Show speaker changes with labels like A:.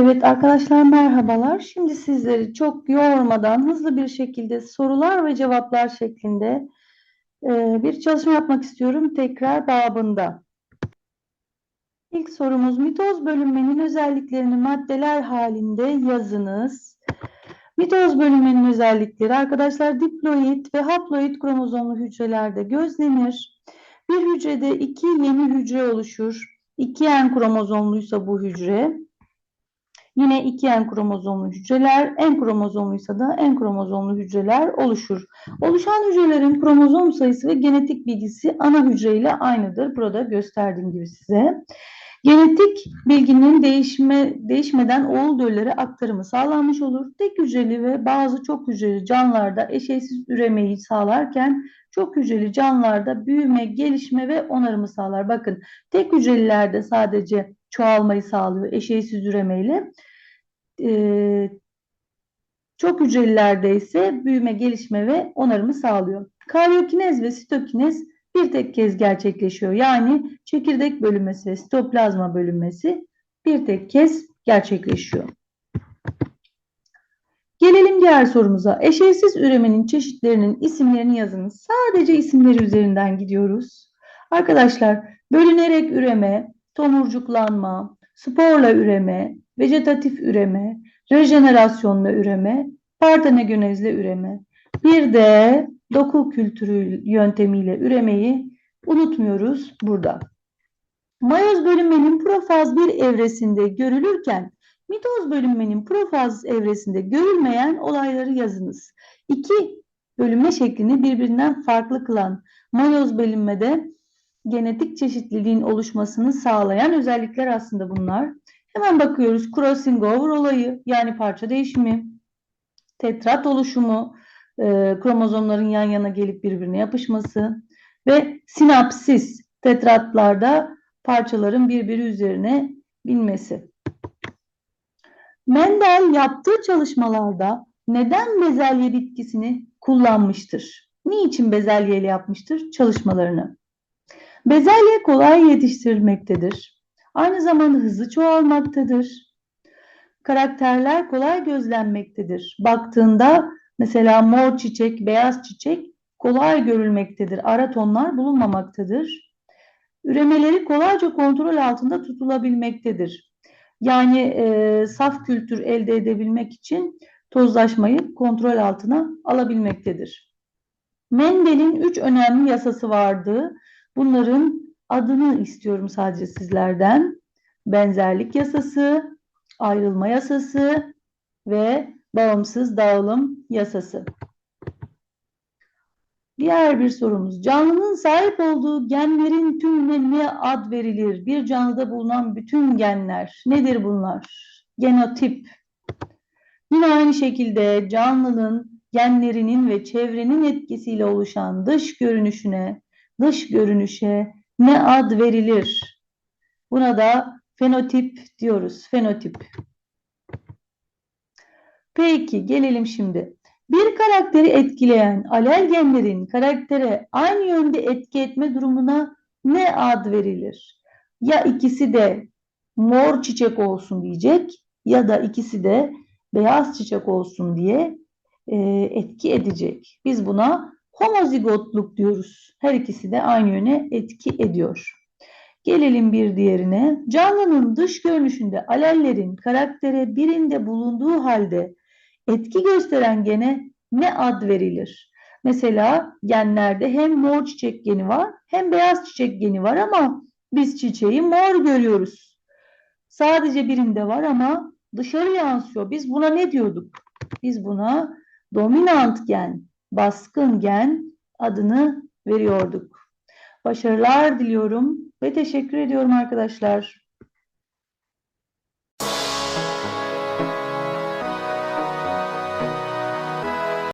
A: Evet arkadaşlar merhabalar. Şimdi sizleri çok yormadan hızlı bir şekilde sorular ve cevaplar şeklinde e, bir çalışma yapmak istiyorum tekrar babında. İlk sorumuz mitoz bölünmenin özelliklerini maddeler halinde yazınız. Mitoz bölünmenin özellikleri arkadaşlar diploid ve haploid kromozomlu hücrelerde gözlenir. Bir hücrede iki yeni hücre oluşur. İki en kromozomluysa bu hücre. Yine iki en kromozomlu hücreler, en kromozomluysa da en kromozomlu hücreler oluşur. Oluşan hücrelerin kromozom sayısı ve genetik bilgisi ana hücre ile aynıdır. Burada gösterdiğim gibi size. Genetik bilginin değişme, değişmeden oğul döllere aktarımı sağlanmış olur. Tek hücreli ve bazı çok hücreli canlılarda eşeysiz üremeyi sağlarken çok hücreli canlılarda büyüme, gelişme ve onarımı sağlar. Bakın tek hücrelilerde sadece çoğalmayı sağlıyor eşeysiz üremeyle. Ee, çok hücrelilerde ise büyüme, gelişme ve onarımı sağlıyor. Karyokinez ve sitokinez bir tek kez gerçekleşiyor. Yani çekirdek bölünmesi ve sitoplazma bölünmesi bir tek kez gerçekleşiyor. Gelelim diğer sorumuza. Eşeysiz üremenin çeşitlerinin isimlerini yazınız. Sadece isimleri üzerinden gidiyoruz. Arkadaşlar bölünerek üreme, tomurcuklanma, sporla üreme, vejetatif üreme, rejenerasyonla üreme, partenogenezle üreme. Bir de doku kültürü yöntemiyle üremeyi unutmuyoruz burada. Mayoz bölünmenin profaz bir evresinde görülürken mitoz bölünmenin profaz evresinde görülmeyen olayları yazınız. İki bölünme şeklini birbirinden farklı kılan mayoz bölünmede genetik çeşitliliğin oluşmasını sağlayan özellikler aslında bunlar. Hemen bakıyoruz crossing over olayı yani parça değişimi, tetrat oluşumu, e, kromozomların yan yana gelip birbirine yapışması ve sinapsis tetratlarda parçaların birbiri üzerine binmesi. Mendel yaptığı çalışmalarda neden bezelye bitkisini kullanmıştır? Niçin bezelyeyle yapmıştır çalışmalarını? Bezelye kolay yetiştirilmektedir. Aynı zamanda hızlı çoğalmaktadır. Karakterler kolay gözlenmektedir. Baktığında mesela mor çiçek, beyaz çiçek kolay görülmektedir. Ara tonlar bulunmamaktadır. Üremeleri kolayca kontrol altında tutulabilmektedir. Yani e, saf kültür elde edebilmek için tozlaşmayı kontrol altına alabilmektedir. Mendel'in üç önemli yasası vardı. Bunların adını istiyorum sadece sizlerden. Benzerlik yasası, ayrılma yasası ve bağımsız dağılım yasası. Diğer bir sorumuz. Canlının sahip olduğu genlerin tümüne ne ad verilir? Bir canlıda bulunan bütün genler. Nedir bunlar? Genotip. Yine aynı şekilde canlının genlerinin ve çevrenin etkisiyle oluşan dış görünüşüne, dış görünüşe ne ad verilir? Buna da fenotip diyoruz. Fenotip. Peki gelelim şimdi. Bir karakteri etkileyen alel genlerin karaktere aynı yönde etki etme durumuna ne ad verilir? Ya ikisi de mor çiçek olsun diyecek ya da ikisi de beyaz çiçek olsun diye e, etki edecek. Biz buna homozigotluk diyoruz. Her ikisi de aynı yöne etki ediyor. Gelelim bir diğerine. Canlının dış görünüşünde alellerin karaktere birinde bulunduğu halde etki gösteren gene ne ad verilir? Mesela genlerde hem mor çiçek geni var hem beyaz çiçek geni var ama biz çiçeği mor görüyoruz. Sadece birinde var ama dışarı yansıyor. Biz buna ne diyorduk? Biz buna dominant gen, baskın gen adını veriyorduk. Başarılar diliyorum ve teşekkür ediyorum arkadaşlar.